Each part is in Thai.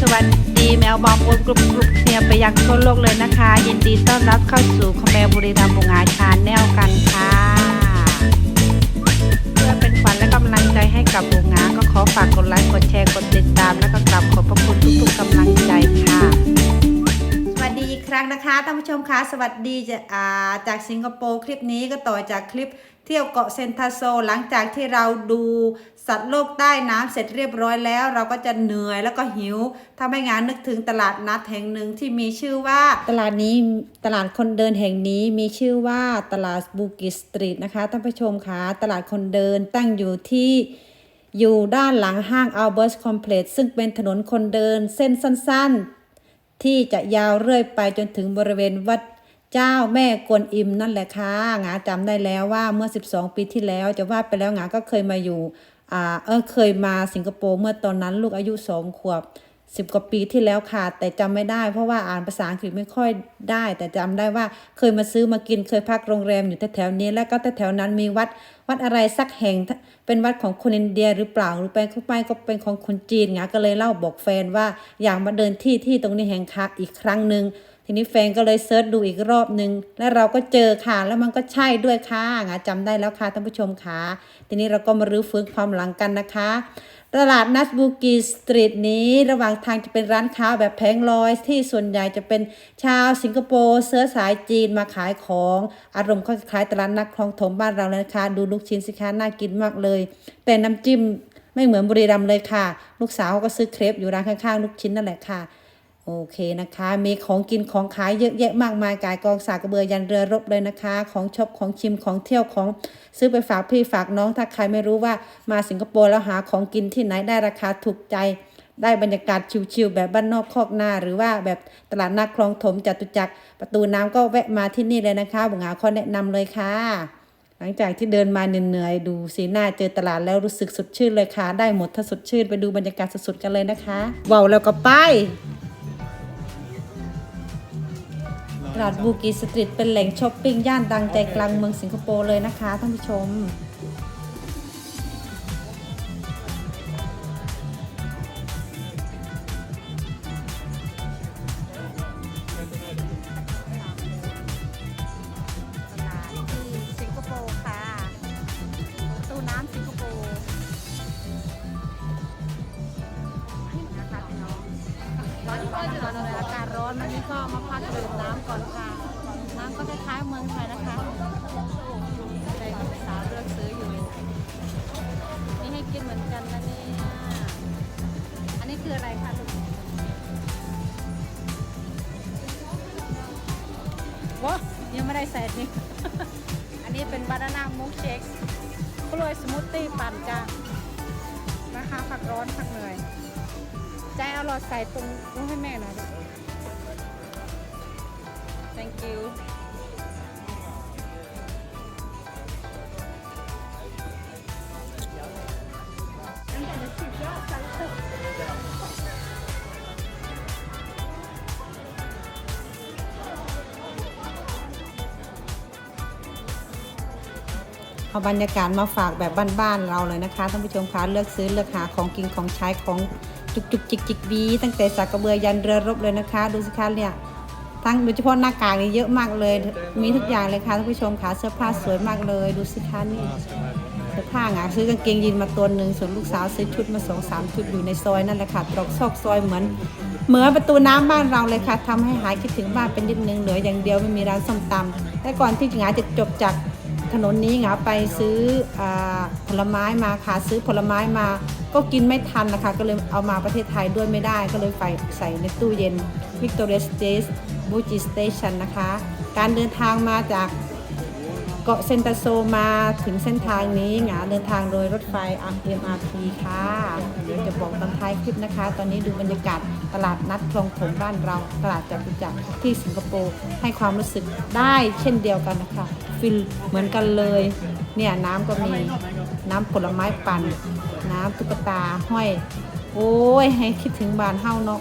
สวัสดีแมวบองบนกรุบกรุบเนี่ยไปยังทั่วโลกเลยนะคะ ยินดีต้อนรับเข้าสู่คอมแมวบุรีรัมย์บุงาชาแนลกันค่ะ เพื่อเป็นขวัญและกำลังใจให้กับบุงาก็ขอฝากกดไลค์กดแชร์กดติดตาม และก็กลับขอบพระคุณทุกๆกำลังใจค่ะ ครั้งนะคะท่านผู้ชมคะสวัสดีจะาจากสิงคโปร์คลิปนี้ก็ต่อจากคลิปเที่ยวเกาะเซนทาโซหลังจากที่เราดูสัตว์โลกใต้น้ำเสร็จเรียบร้อยแล้ว เราก็จะเหนื่อยแล้วก็หิวทำให้งานนึกถึงตลาดนัดแห่งหนึ่งที่มีชื่อว่าตลาดนี้ตลาดคนเดินแห่งนี้มีชื่อว่าตลาดบูกิสตรีทนะคะท่านผู้ชมคะตลาดคนเดินตั้งอยู่ที่อยู่ด้านหลังห้างอัลเบิร์ตคอมเพล็กซ์ซึ่งเป็นถนนคนเดินเส้นสั้น ๆ ที่จะยาวเรื่อยไปจนถึงบริเวณวัดเจ้าแม่กวนอิมนั่นแหละค่ะงาจำได้แล้วว่าเมื่อ 12 ปีที่แล้วจะว่าไปแล้วงาก็เคยมาอยู่อ่าเออเคยมาสิงคโปร์เมื่อตอนนั้นลูกอายุสองขวบ สิบกว่าปีที่แล้วค่ะ แต่จำไม่ได้เพราะว่าอ่านภาษาอังกฤษไม่ค่อยได้ แต่จำได้ว่าเคยมาซื้อมากินเคยพักโรงแรมอยู่แถวๆนี้แล้วก็แถวๆนั้นมีวัดวัดอะไรสักแห่งเป็นวัดของคนอินเดียหรือเปล่าหรือเป็นเข้าไปก็เป็นของคนจีนงก็เลยเล่าบอกแฟนว่าอยากมาเดินที่ที่ตรงนี้แห่งค่ะอีกครั้งหนึ่งทีนี้แฟนก็เลยเซิร์ชดูอีกรอบหนึ่งแล้วเราก็เจอค่ะ แล้วมันก็ใช่ด้วยค่ะงาจำได้แล้วค่ะท่านผู้ชมค่ะทีนี้เราก็มารื้อฟื้นความหลังกันนะคะ ตลาดนัดบูกีสตรีทนี้ระหว่างทางจะเป็นร้านค้าแบบแผงลอยที่ส่วนใหญ่จะเป็นชาวสิงคโปร์เสื้อสายจีนมาขายของ อารมณ์ก็คล้ายตลาดนัดคลองถมบ้านเราเลยนะคะดูลูกชิ้นสิคะน่ากินมากเลย แต่น้ำจิ้มไม่เหมือนบุรีรัมย์เลยค่ะ ลูกสาวก็ซื้อเครปอยู่ร้านข้างๆ ลูกชิ้นนั่นแหละค่ะ โอเคนะคะ มีของกินของขายเยอะแยะมากมายกายกองสากระเบือยันเรือรบเลยนะคะ ของชอบของชิมของเที่ยวของ ซื้อไปฝากพี่ฝากน้องถ้าใครไม่รู้ว่ามาสิงคโปร์แล้วหาของกินที่ไหนได้ราคาถูกใจ ได้บรรยากาศชิวๆแบบบ้านนอกคอกนาหรือว่าแบบตลาดนัดคลองถมจตุจักรประตูน้ำก็แวะมาที่นี่เลยนะคะบุงาข้อแนะนำเลยค่ะ หลังจากที่เดินมาเหนื่อยๆดูสีหน้าเจอตลาดแล้วรู้สึกสดชื่นเลยค่ะ ได้หมดถ้าสดชื่นไปดูบรรยากาศสดๆกันเลยนะคะว้าวแล้วก็ไป ตลาดบูกีสตรีทเป็นแหล่งช้อปปิ้งย่านดังใจกลางเมืองสิงคโปร์เลยนะคะท่านผู้ชม อนก็จะอนเลยอากาศร้อนวันนี้ก็มาพักดื่มน้ำก่อนค่ะน้ำก็คล้ายๆเมืองไทยนะคะแต่ก็เป็นสาวเลือกซื้ออยู่นี่ให้กินเหมือนกันนะเนี่ยอันนี้คืออะไรคะลูกว้ายังไม่ได้ใส่นี่ อันนี้เป็นบานาน่ามูกเชคกล้วยสมูทตี้ปั่นจ้านะคะผักร้อนผักเหนื่อย ใจเอาหลอดใส่ตรงนู้นให้แม่หน่อย thank you ฉันจะสิบยอดจังเลย อาบรรยากาศมาฝากแบบบ้านๆเราเลยนะคะท่านผู้ชมคะเลือกซื้อเลือกหาของกินของใช้ของจุกจุกจิกจิกบีตั้งแต่สากกระเบือยันเรือรบเลยนะคะ ดูสิคะเนี่ยทั้งโดยเฉพาะหน้ากากนี่เยอะมากเลย มีทุกอย่างเลยค่ะท่านผู้ชมค่ะเสื้อผ้าสวยมากเลย ดูสิคะนี่เสื้อผ้าหงาซื้อกางเกงยีนมาตัวหนึ่งส่วนลูกสาวซื้อชุดมาสองสามชุดอยู่ในซอยนั่นแหละค่ะตรอกซอกซอยเหมือนเหมือนประตูน้ำบ้านเราเลยค่ะทำให้หายคิดถึงบ้านเป็นนิดนึงเหลืออย่างเดียวไม่มีร้านส้มตำแต่ก่อนที่หงาจะจบจาก ถนนนี้หงาไปซื้ออผลไม้มาค่ะซื้อผลไม้มา ก็กินไม่ทันนะคะ ก็เลยเอามาประเทศไทยด้วยไม่ได้ ก็เลยใส่ใส่ในตู้เย็น Victoria State b u g i Station นะคะ การเดินทางมาจากเกาะเซนตาโซมาถึงเส้นทางนี้หงาเดินทางโดยรถไฟ MRT ค่ะ เดี๋ยวจะบอกตอนท้ายคลิปนะคะ ตอนนี้ดูบรรยากาศตลาดนัดคลองถมบ้านเรา ตลาดจตุจักรที่สิงคโปร์ให้ความรู้สึกได้เช่นเดียวกันนะคะ ฟิลเหมือนกันเลย เนี่ยน้ำก็มีน้ำผลไม้ปั่น น้ำตุ๊กตาห้อย โอ้ย ให้คิดถึงบานเฮ้าเนาะ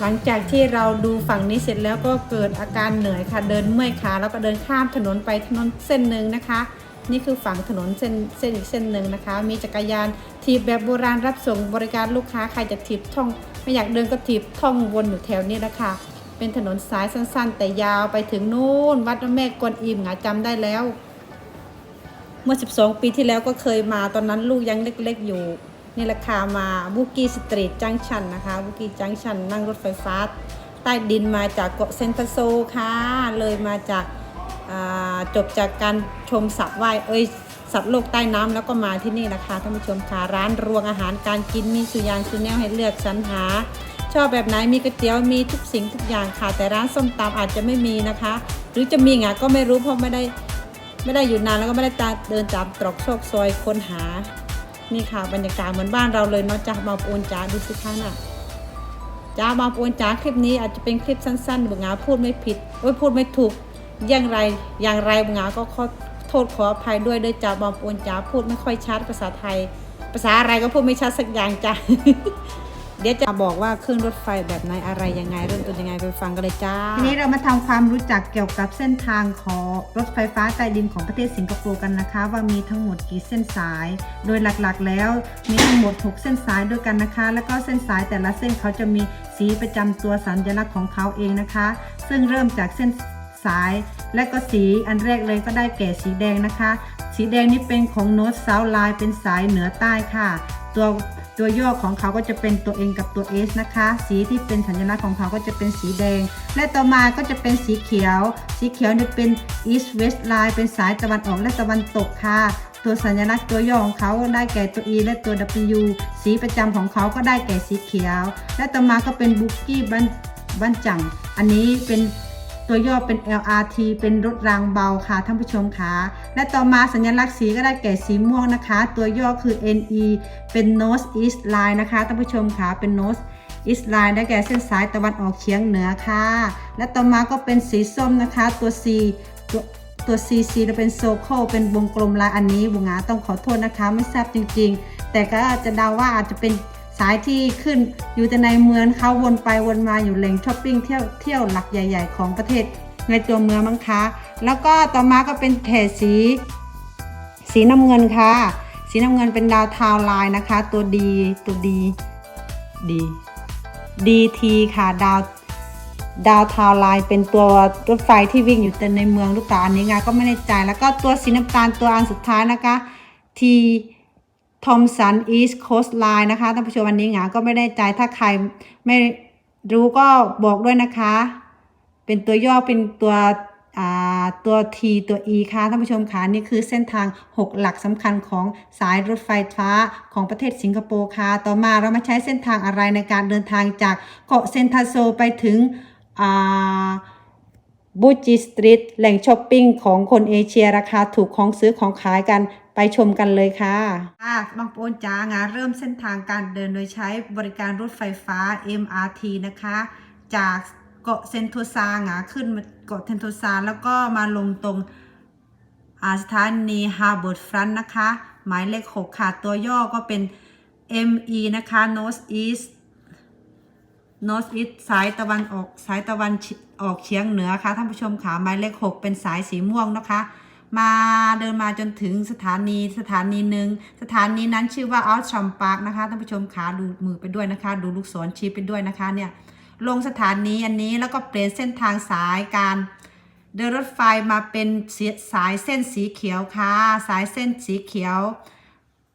หลังจากที่เราดูฝั่งนี้เสร็จแล้วก็เกิดอาการเหนื่อยค่ะ เดินเมื่อยขาแล้วก็เดินข้ามถนนไปถนนเส้นหนึ่งนะคะ นี่คือฝั่งถนนเส้นเส้นอีกเส้นหนึ่งนะคะ มีจักรยานถีบแบบโบราณรับส่งบริการลูกค้าใครจะถีบท่อง ไม่อยากเดินก็ถีบท่องวนอยู่แถวนี้นะคะ เป็นถนนสายสั้น ๆ แต่ยาวไปถึงนู่น วัดแม่กวนอิมหงาจำได้แล้ว เมื่อ 12 ปีที่แล้วก็เคยมาตอนนั้นลูกยังเล็กๆอยู่นี่ราคามาบุกี้สตรีทจังชันนะคะบุกี้จังชันนั่งรถไฟฟ้า ใต้ดินมาจากเกาะเซนทาโซค่ะ เลยมาจากาจบจากการชมสัตว์ว่ายเอ้ยสัตว์โลกใต้น้ำแล้วก็มาที่นี่นะคะท่านผู้ชมค่ะร้านรวงอาหารการกินมีสุยางสุนแนวให้เลือกสรรหา ชอบแบบไหนมีก๋วยเตี๋ยวมีทุกสิ่งทุกอย่างค่ะ แต่ร้านส้มตำอาจจะไม่มีนะคะ หรือจะมีไงก็ไม่รู้เพราะไม่ได้ไม่ได้อยู่นานแล้วก็ไม่ได้ตาเดินตามตรอกซอกซอยค้นหา นี่ค่ะบรรยากาศเหมือนบ้านเราเลยเนาะจ้ามาปูนจ้าดูสิคะน่ะจ้ามาปูนจ้าคลิปนี้อาจจะเป็นคลิปสั้นๆบุงาพูดไม่ผิดโอ้ยพูดไม่ถูกอย่างไรอย่างไรบุงาก็ขอโทษขออภัยด้วยด้วยจ้ามาปูนจ้าพูดไม่ค่อยชัดภาษาไทย ภาษาอะไรก็พูดไม่ชัดสักอย่างจ้า เดี๋ยวจะบอกว่าขึ้นรถไฟแบบไหนอะไรยังไงเริ่มต้นยังไงไปฟังกันเลยจ้า ทีนี้เรามาทำความรู้จักเกี่ยวกับเส้นทางของรถไฟฟ้าใต้ดินของประเทศสิงคโปร์กันนะคะ ว่ามีทั้งหมดกี่เส้นสาย โดยหลักๆ แล้วมีทั้งหมด 6 เส้นสายด้วยกันนะคะ แล้วก็เส้นสายแต่ละเส้นเขาจะมีสีประจำตัวสัญลักษณ์ของเขาเองนะคะ ซึ่งเริ่มจากเส้นสายและก็สีอันแรกเลยก็ได้แก่สีแดงนะคะ สีแดงนี่เป็นของโน t เซา t ไลน์เป็นสายเหนือใต้ค่ะ ตัว ตัวย่อของเขาก็จะเป็นตัว N กับตัว S นะคะ สีที่เป็นสัญลักษณ์ของเขาก็จะเป็นสีแดง และต่อมาก็จะเป็นสีเขียว สีเขียวเนี่ยเป็น East West Line เป็นสายตะวันออกและตะวันตกค่ะ ตัวสัญลักษณ์ตัวย่อของเขาได้แก่ตัว E และตัว W สีประจำของเขาก็ได้แก่สีเขียว และต่อมาก็เป็นบุกกี้บันบันจัง อันนี้เป็น ตัวย่อเป็น LRT เป็นรถรางเบาค่ะท่านผู้ชมคะและต่อมาสัญลักษณ์สีก็ได้แก่สีม่วงนะคะ ตัวย่อคือ NE เป็น North East Line นะคะท่านผู้ชมค่ะเป็น North East Line ได้แก่เส้นสายตะวันออกเฉียงเหนือค่ะ และต่อมาก็เป็นสีส้มนะคะ ตัว C ตัวตัว CC จะเป็นโซโคเป็นวงกลมลายอันนี้บุงาต้องขอโทษนะคะ ไม่ทราบจริงๆ แต่ก็อาจจะเดาว่าอาจจะเป็นายที่ขึ้นอยู่แต่ในเมืองเขาวนไปวนมาอยู่แหล่งช้อปปิ้งเที่ยวเที่ยวหลักใหญ่ ๆ ของประเทศในตัวเมืองมั้งคะแล้วก็ต่อมาก็เป็นแถบสี สีน้ำเงินค่ะ สีน้ำเงินเป็นดาวเทาวไลน์นะคะ ตัวดีตัวดีดีดีทีค่ะดาวดาวทาวไลน์เป็นตัวรถไฟที่วิ่งอยู่แต่ในเมืองหรือเปล่าอันนี้งานก็ไม่แน่ใจ แล้วก็ตัวสีน้ำตาลตัวอันสุดท้ายนะคะที ทอมสันอีสต์โคสต์ไลน์นะคะท่านผู้ชมอันนี้หงาก็ไม่แน่ใจถ้าใครไม่รู้ก็บอกด้วยนะคะ เป็นตัวย่อเป็นตัวตัว T ตัว E ค่ะท่านผู้ชมค่ะนี่คือเส้นทาง 6 หลักสำคัญของสายรถไฟฟ้าของประเทศสิงคโปร์ค่ะต่อมาเรามาใช้เส้นทางอะไรในการเดินทางจากเกาะเซนทาโซไปถึงบูจิสตรีทแหล่งช้อปปิ้งของคนเอเชียราคาถูกของซื้อของขายกัน ไปชมกันเลยค่ะบางโปนจ้างาเริ่มเส้นทางการเดินโดยใช้บริการรถไฟฟ้า MRT นะคะ จากเกาะเซนโทซางาขึ้นมาเกาะเซนโทซาแล้วก็มาลงตรงอาสถานีฮาร์บ r ร์ดฟรันนะคะ หมายเลข 6 ค่ะ ตัวย่อก็เป็น ME นะคะ North East North East สายตะวันออกสายตะวันออกเฉียงเหนือค่ะท่านผู้ชมค่ะหมายเลข 6 เป็นสายสีม่วงนะคะ มาเดินมาจนถึงสถานีสถานีหนึ่งสถานีนั้นชื่อว่า o u t r a m Park นะคะท่านผู้ชมขาดูมือไปด้วยนะคะ ดูลูกศรชี้ไปด้วยนะคะเนี่ยลงสถานีอันนี้แล้วก็เปลี่ยนเส้นทางสายการเดินรถไฟมาเป็นสายเส้นสีเขียวค่ะ สายเส้นสีเขียว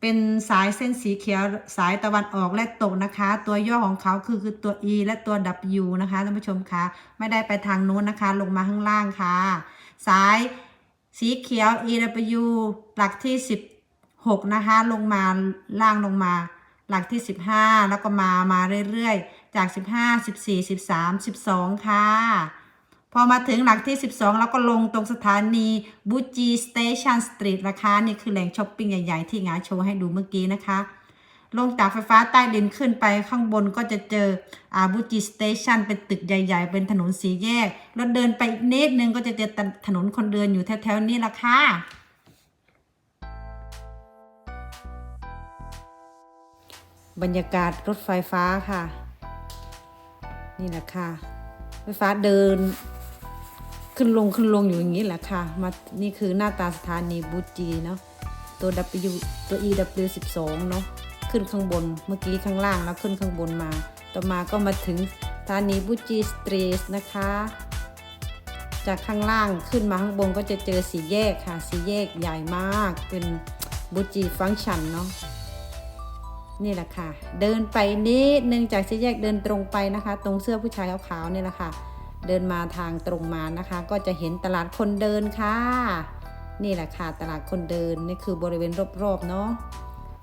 เป็นสายเส้นสีเขียวสายตะวันออกและตกนะคะ ตัวย่อของเขาคือคือตัว E และตัว W นะคะท่านผู้ชมคะไม่ได้ไปทางนู้นนะคะ ลงมาข้างล่างค่ะ สาย สีเขียว EW หลักที่ 16 นะคะ ลงมาล่างลงมา หลักที่ 15 แล้วก็มามาเรื่อยๆ จาก 15 14 13 12 ค่ะ พอมาถึงหลักที่ 12 แล้วก็ลงตรงสถานีบูจีสเตชันสตรีทนะคะนี่คือแหล่งช้อปปิ้งใหญ่ ๆ ที่งาโชว์ให้ดูเมื่อกี้นะคะ ลงจากไฟฟ้าใต้ดินขึ้นไปข้างบนก็จะเจออาบูจิสเตชันเป็นตึกใหญ่ ๆ เป็นถนนสีแยกแล้วเดินไปอีกนิดนึงก็จะเจอถนนคนเดินอยู่แถวๆนี้ละค่ะบรรยากาศรถไฟฟ้าค่ะ นี่แหละค่ะ ไฟฟ้าเดิน ขึ้นลงขึ้นลงอยู่อย่างนี้แหละค่ะ มานี่คือหน้าตาสถานีบูจีเนาะตัว W ตัว EW 12 เนาะ ขึ้นข้างบน เมื่อกี้ข้างล่างแล้วขึ้นข้างบนมา ต่อมาก็มาถึงสถานีบูจีสตรีทนะคะ จากข้างล่างขึ้นมาข้างบนก็จะเจอสีแยกค่ะ สีแยกใหญ่มาก เป็นบูจีฟังชันเนาะ นี่แหละค่ะ เดินไปนิดนึงจากสีแยกเดินตรงไปนะคะ ตรงเสื้อผู้ชายขาวๆนี่แหละค่ะ เดินมาทางตรงมานะคะ ก็จะเห็นตลาดคนเดินค่ะ นี่แหละค่ะตลาดคนเดินนี่คือบริเวณรอบๆเนาะ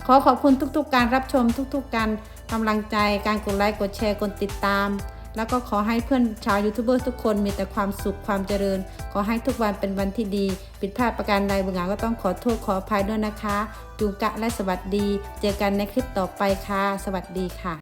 ขอขอบคุณทุกๆ การรับชมทุกๆ การกำลังใจ การกดไลค์ กดแชร์ กดติดตาม แล้วก็ขอให้เพื่อนชาวยูทูบเบอร์ทุกคนมีแต่ความสุขความเจริญ ขอให้ทุกวันเป็นวันที่ดี ผิดพลาดประการใดบางอย่างก็ต้องขอโทษขออภัยด้วยนะคะจูกะและสวัสดี เจอกันในคลิปต่อไปค่ะ สวัสดีค่ะ